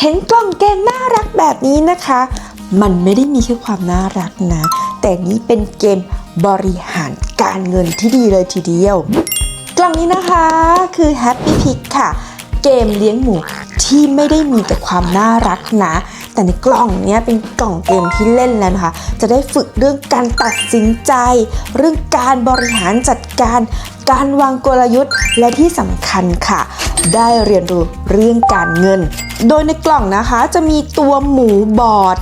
เห็นกล่องเกมน่ารักแบบนี้นะคะ มันไม่ได้มีแค่ความน่ารักนะ แต่นี้เป็นเกมบริหารการเงินที่ดีเลยทีเดียว กล่องนี้นะคะคือ Happy Pig ค่ะ เกมเลี้ยงหมูที่ไม่ได้มีแต่ความน่ารักนะ แต่ในกล่องเนี้ยเป็นกล่องเกมที่เล่นแล้วนะคะ จะได้ฝึกเรื่องการตัดสินใจ เรื่องการบริหารจัดการ การวางกลยุทธ์ และที่สำคัญค่ะ ได้เรียนรู้เรื่องการเงิน โดยในกล่องนะคะจะมีตัวหมูบอร์ด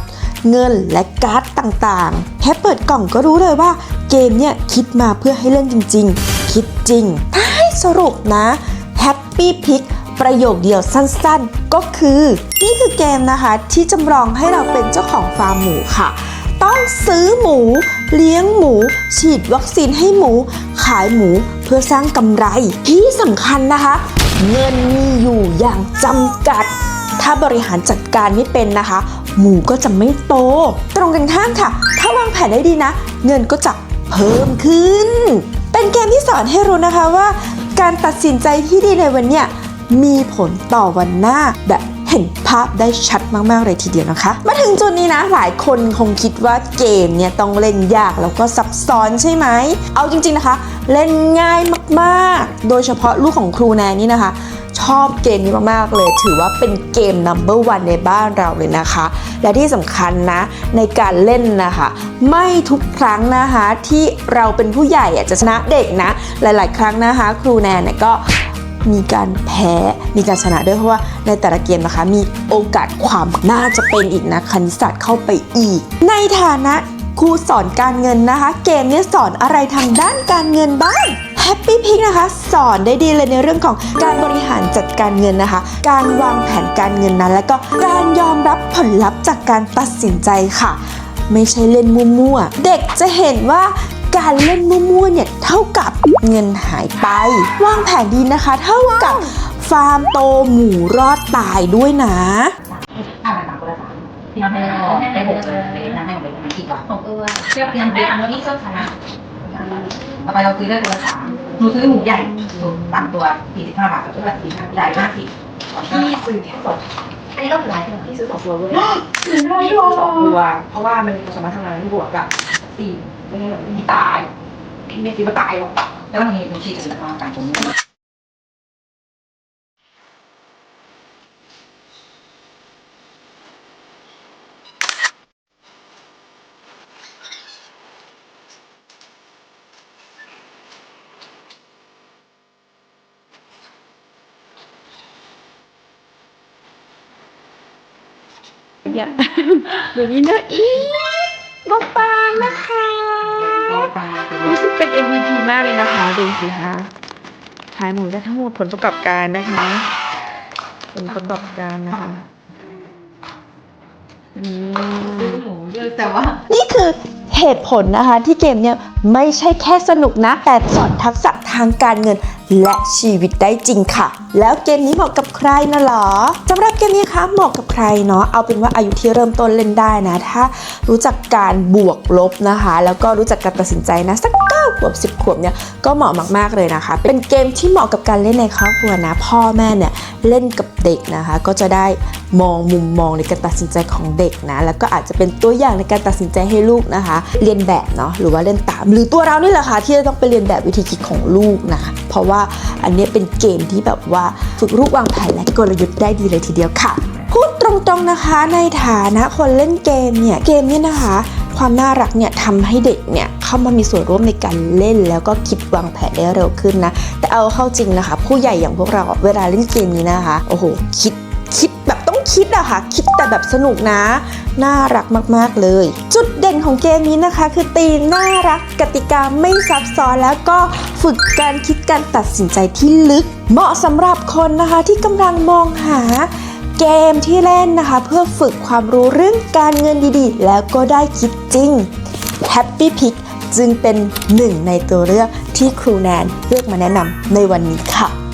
เงินและการ์ดต่างๆ แค่เปิดกล่องก็รู้เลยว่าเกมเนี่ยคิดมาเพื่อให้เล่นจริง ๆ คิดจริงถ้าให้สรุปนะ Happy Pick ประโยคเดียวสั้น ๆ ก็คือ นี่คือเกมนะคะที่จำลองให้เราเป็นเจ้าของฟาร์มหมูค่ะ ต้องซื้อหมู เลี้ยงหมู ฉีดวัคซีนให้หมู ขายหมูเพื่อสร้างกำไรที่สำคัญนะคะ เงินมีอยู่อย่างจำกัด ถ้าบริหารจัดการไม่เป็นนะคะ หมูก็จะไม่โต ตรงกันข้ามค่ะ ถ้าวางแผนได้ดีนะ เงินก็จะเพิ่มขึ้น เป็นเกมที่สอนให้รู้นะคะว่า การตัดสินใจที่ดีในวันเนี้ย มีผลต่อวันหน้าแบบเห็นภาพได้ชัดมาก ๆ เลยทีเดียวนะคะ มาถึงจุดนี้นะ หลายคนคงคิดว่าเกมเนี่ยต้องเล่นยากแล้วก็ซับซ้อนใช่ไหม เอาจริง ๆ นะคะ เล่นง่ายมาก ๆ โดยเฉพาะลูกของครูแนนนี่นะคะ ชอบเกมนี้มาก ๆ เลย ถือว่าเป็นเกม number one ในบ้านเราเลยนะคะ และที่สำคัญนะ ในการเล่นนะคะ ไม่ทุกครั้งนะคะที่เราเป็นผู้ใหญ่จะชนะเด็กนะ หลาย ๆ ครั้งนะคะ ครูแนนเนี่ยก็ มีการแพ้มีการชนะด้วยเพราะว่าในแต่ละเกมนะคะ มีโอกาสความน่าจะเป็นอีกนะคณิตศาสตร์เข้าไปอีก ในฐานะครูสอนการเงินนะคะ เกมนี้สอนอะไรทางด้านการเงินบ้าง Happy Pick นะคะ สอนได้ดีเลยในเรื่องของการบริหารจัดการเงินนะคะ การวางแผนการเงินนั้น แล้วก็การยอมรับผลลัพธ์จากการตัดสินใจค่ะ ไม่ใช่เล่นมั่วๆ เด็กจะเห็นว่า การเล่นมั่วๆเนี่ยเท่ากับเงินหายไป วางแผนดีนะคะ เท่ากับฟาร์มโตหมูรอดตายด้วยนะ อ่านหนังคนละสามที่เราให้ได้หกเลยนะให้หมดเลยกี่กว่าของเออเชื่อเพียงเดียววันนี้ก็สาระต่อไปเราซื้อได้คนละสามหนูซื้อหมูใหญ่ถูกสามตัวสี่สิบห้าบาทกับตัวละสี่ห้าใหญ่มากที่ที่ซื้อแค่สองอันนี้ก็หลายที่ซื้อสองตัวเลยซื้อสองตัวเพราะว่ามันสามารถทำงานบวกกับสี่ ไม่งั้นมีตายไม่คิดว่าตายหรอกแล้วมันมีเป็นชีจะมาการตรงนี้เนี่ยเดี๋ยวนี้เนอะอีบอกปางนะคะ รู้สึกเป็น MVP มากเลยนะคะดูสิคะขายหมูได้ทั้งหมดผลประกอบการนะคะ ผลประกอบการนะคะอืม ซื้อหมูเยอะแต่ว่า นี่คือเหตุผลนะคะที่เกมเนี่ยไม่ใช่แค่สนุกนะ แต่สอนทักษะทางการเงิน และชีวิตได้จริงค่ะ แล้วเกมนี้เหมาะกับใครนะหรอสำหรับเกมนี้คะเหมาะกับใครเนาะเอาเป็นว่าอายุที่เริ่มต้นเล่นได้นะ ถ้ารู้จักการบวกลบนะคะ แล้วก็รู้จักการตัดสินใจนะสักเก้าขวบสิบขวบเนี่ยก็เหมาะมากๆเลยนะคะ เป็นเกมที่เหมาะกับการเล่นในครอบครัวนะ พ่อแม่เนี่ยเล่นกับเด็กนะคะ ก็จะได้มองมุมมองในการตัดสินใจของเด็กนะแล้วก็อาจจะเป็นตัวอย่างในการตัดสินใจให้ลูกนะคะ เรียนแบบเนาะหรือว่าเล่นตาม หรือตัวเรานี่แหละค่ะที่จะต้องไปเรียนแบบวิธีคิดของลูกนะคะ ราะว่าอันเนี้ยเป็นเกมที่แบบว่าฝึกลูกวางแผนและกลยุทธ์ได้ดีเลยทีเดียวค่ะ พูดตรงๆนะคะในฐานะคนเล่นเกมเนี่ยเกมเนี่ยนะคะความน่ารักเนี่ยทำให้เด็กเนี่ยเข้ามามีส่วนร่วมในการเล่นแล้วก็คิดวางแผนได้เร็วขึ้นนะ แต่เอาเข้าจริงนะคะ ผู้ใหญ่อย่างพวกเราอะเวลาเล่นเกมนี้นะคะ โอ้โห คิดคิดแบบต้องคิดอะค่ะ คิดแต่แบบสนุกนะ น่ารักมากๆเลย จุดเด่ นของเกมนี้นะคะ คือตีมน่ารักกติกาไม่ซับซ้อนแล้วก็ฝึกการคิดการตัดสินใจที่ลึก เหมาะสำหรับคนนะคะที่กำลังมองหาเกมที่เล่นนะคะ เพื่อฝึกความรู้เรื่องการเงินดีๆ แล้วก็ได้คิดจริง Happy Pick จึงเป็นหนึ่งในตัวเลือกที่ครูแนนเลือกมาแนะนำในวันนี้ค่ะ